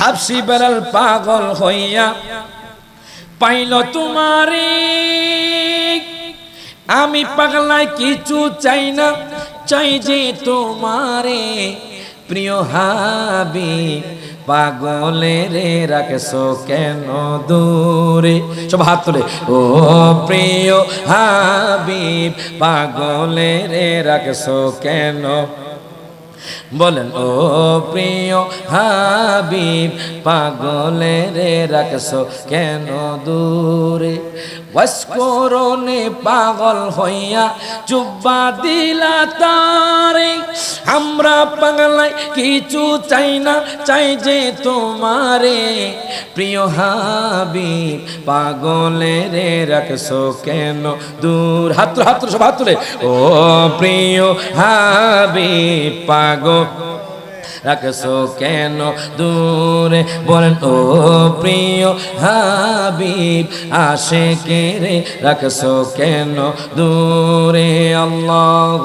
হাফসি বেড়াল পাগল হইয়া পাইল তোমারে। আমি পাগলায় কিছু চাই না, চাই যে তোমারে। প্রিয় হাবি পাগলে রে রাখছো কেন দূরে? সব হাত তোলে। ও প্রিয় হাবিব পাগলে রে রাখছো কেন বলেন ও প্রিয় হাবিব পাগলের রাখছো কেন দূরে? বস্করণে পাগল হইয়া চুব্বা দিলা তারে আমরা বাংলায় কিছু চাই না, চাই যে তোমারে। প্রিয় হাবি পাগলের রে রাখছো কেন দূর? হাত হাত সব হাত ও প্রিয় হাবি পাগল রাখছো কেন? দূরে বলেন ও প্রিয় হাবিব আসে কে রে রাখছো কেন? দূরে আল্লাহ